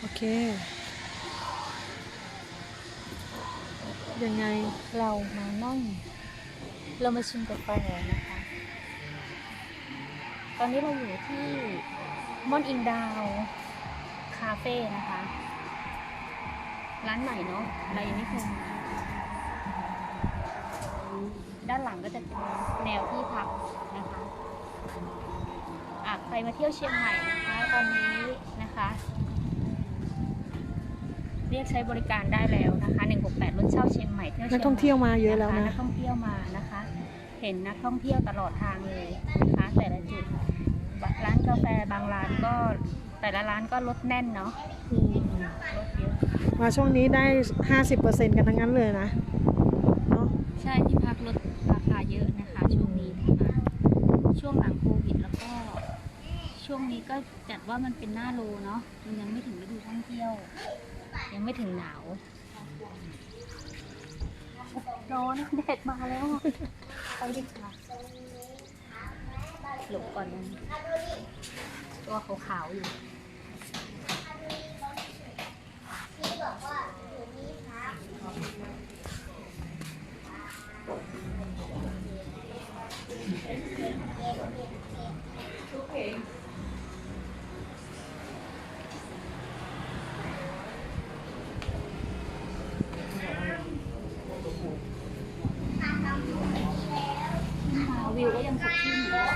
โอเค ยังไงเรามานั่ง เรามาชิมกาแฟนะคะ ตอนนี้เราอยู่ที่มอนอิงดาวคาเฟ่นะคะ ร้านใหม่เนาะเรายังไม่เคยมาด้านหลังก็จะเป็นแนวที่พักนะคะอาใครมาเที่ยวเชียงใหม่นะคะ ตอนนี้นะคะ เรียกใช้บริการได้แล้วนะคะ168รถเช่าเชียงใหม่เที่ยวนัเชียกงท่องเที่ยวมาเยอะแล้วคนะนักท่องเที่ยวมานะคะ เห็นนักท่องเที่ยวตลอดทางเลยนะคะแต่ละจุดร้านกาแฟบางร้านก็แต่ละร้านก็รถแน่นเนาะอืมรถเยอะมาช่วงนี้ได้ห้าสิบเปอร์เซ็นกันทั้งนั้นเลยนะเนาะใช่ที่พักลดราคาเยอะนะคะช่วงนี้นะคะช่วงหลังโควิดแล้วก็ ช่วงนี้ก็จัดว่ามันเป็นหน้าโลเนาะมันยังไม่ถึงฤดูท่องเที่ยว ยังไม่ถึงหนาวร้อนแดดมาแล้วอะไปดีกว่าหลบก่อนนะตัวขาวๆอยู่ วิวก็ยังสดชื่นอยู่เลย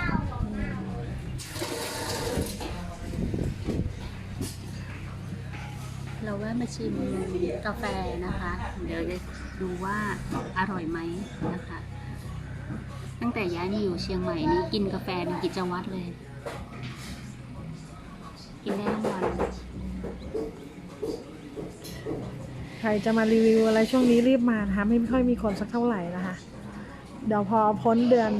เราแวะมาชิมกาแฟนะคะ เดี๋ยวจะดูว่าอร่อยไหมนะคะ ตั้งแต่ย้ายมาอยู่เชียงใหม่นี้กินกาแฟเป็นกิจวัตรเลย กินได้ทั้งวันใครจะมารีวิวอะไรช่วงนี้รีบมานะคะ ไม่ค่อยมีคนสักเท่าไหร่นะคะ เดี๋ยวพอพ้นเดือน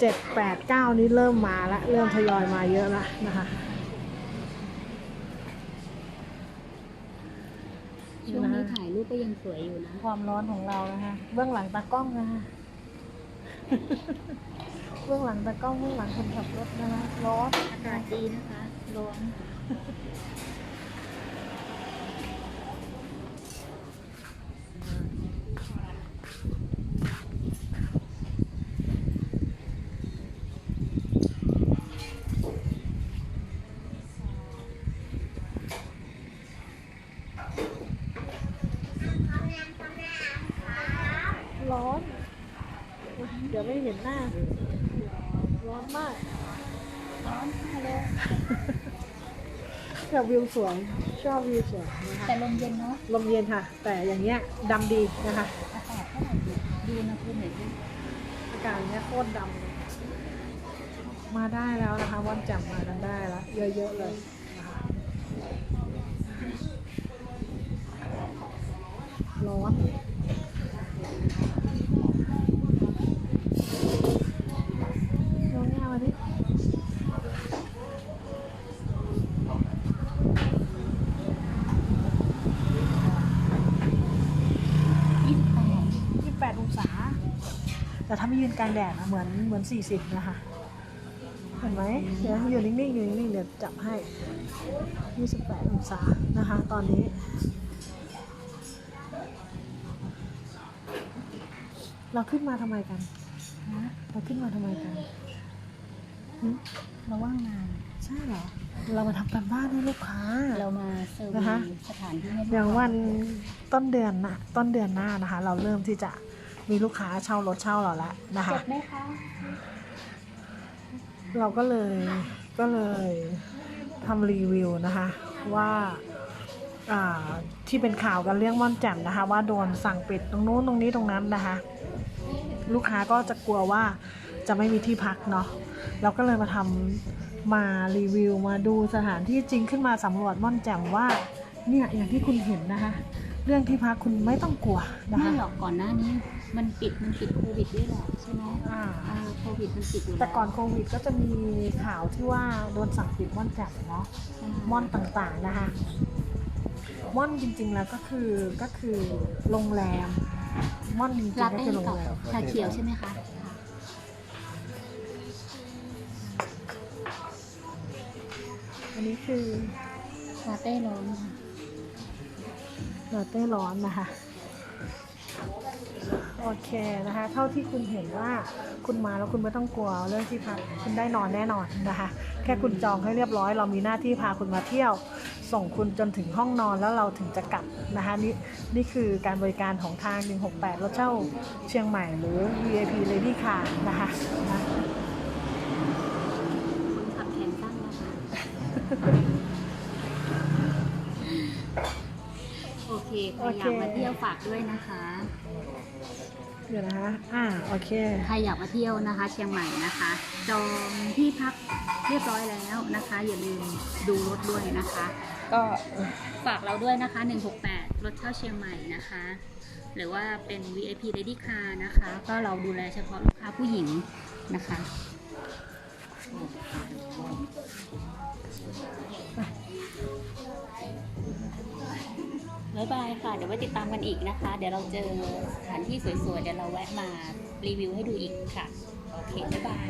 เจ็ดแปดเก้านี้เริ่มมาละเริ่มทยอยมาเยอะละนะคะช่วงนี้ถ่ายรูปก็ยังสวยอยู่นะ ความร้อนของเรานะคะเบื้องหลังตากล้องนะคะเบื้องหลังตากล้องเบื้องหลังคนขับรถนะคะร้อนอากาศดีนะคะร้อน ร้อน เดี๋ยวไม่เห็นหน้า ร้อนมาก ร้อนมากเลยแต่วิวสวยชอบวิวสวยนะคะแต่ลมเย็นเนาะลมเย็นค่ะ แต่อย่างเงี้ยดำดีนะคะ อากาศเท่าไหร่ดีดูอุณหภูมิหน่อยดิอากาศเนี้ยโคตรดำเลยมาได้แล้วนะคะวันแจ่มมากันได้แล้วเยอะๆเลยนะคะร้อนลองแง่มาดิ ยี่สิบแปด ยี่แปดองศา แต่ถ้าไม่ยืนกลางแดดนะเหมือนเหมือนสี่สิบนะคะเห็นไหมเดี๋ยวอยู่นิ่งๆอยู่นิ่งๆเดี๋ยวจับให้ยี่สิบแปดองศานะคะ ตอนนี้ เราขึ้นมาทำไมกันนะเราขึ้นมาทำไมกันหึเราว่างงาน ใช่เหรอ เรามาทำการบ้านให้ลูกค้า เรามาเซอร์นะคะวีสถานที่ให้ลูกอย่างค้าวันต้นเดือนนะต้นเดือนหน้านะคะ เราเริ่มที่จะ มีลูกค้าเช่ารถเช่าเราแล้วนะคะจดไหมคะ เราก็เลยก็เลยทำรีวิวนะคะว่าอ่าที่เป็นข่าวกันเรื่องม่อนแจ่มนะคะ ว่าโดนสั่งปิดตรงนู้นตรงนี้ตรงนั้นนะคะ ลูกค้าก็จะกลัวว่าจะไม่มีที่พักเนาะเราก็เลยมาทำมารีวิวมาดูสถานที่จริงขึ้นมาสำรวจม่อนแจ่มว่าเนี่ยอย่างที่คุณเห็นนะคะ เรื่องที่พักคุณไม่ต้องกลัวนะไม่คะหรอกก่อนหน้านี้ มันปิดมันปิดโควิดด้วยแหละใช่ไหมอ่าอ่าโควิดมันปิดอยู่ล้วแต่ก่อนโควิดก็จะมีข่าวที่ว่าโดนสั่งปิดม่อนแจ่มเนาะใช่ม่อนต่างๆนะคะม่อนจริงๆแล้วก็คือก็คือโรงแรมม่อนจริงลาๆก็เต้คือโรงกับแรมชาเขียวใช่ไหมคะค่ะอันนี้คือลาเต้ร้อนค่ะ ลาเต้ร้อนนะคะ โอเคนะคะ เท่าที่คุณเห็นว่าคุณมาแล้วคุณไม่ต้องกลัวเรื่องที่พักคุณได้นอนแน่นอนนะคะ แค่คุณจองให้เรียบร้อย เรามีหน้าที่พาคุณมาเที่ยว ส่งคุณจนถึงห้องนอนแล้วเราถึงจะกลับนะคะนี่นี่คือการบริการของทาง 168รถเช่าเชียงใหม่หรือ VIP Lady Car นะคะนะคนขับแขนสั้นนะคะ โอเค ใครอยากมาเที่ยวฝากด้วยนะคะ เดี๋ยวนะคะ อ่า โอเค ใครอยากมาเที่ยวนะคะ เชียงใหม่นะคะ จองที่พักเรียบร้อยแล้วนะคะ อย่าลืมดูรถด้วยนะคะ ก็ฝากเราด้วยนะคะ 168 รถเช่าเชียงใหม่นะคะ หรือว่าเป็น VIP Lady Car นะคะ ก็เราดูแลเฉพาะลูกค้าผู้หญิงนะคะ บ๊ายบายค่ะ เดี๋ยวไว้ติดตามกันอีกนะคะ เดี๋ยวเราเจอสถานที่สวยๆ เดี๋ยวเราแวะมารีวิวให้ดูอีกค่ะ โอเค บ๊ายบาย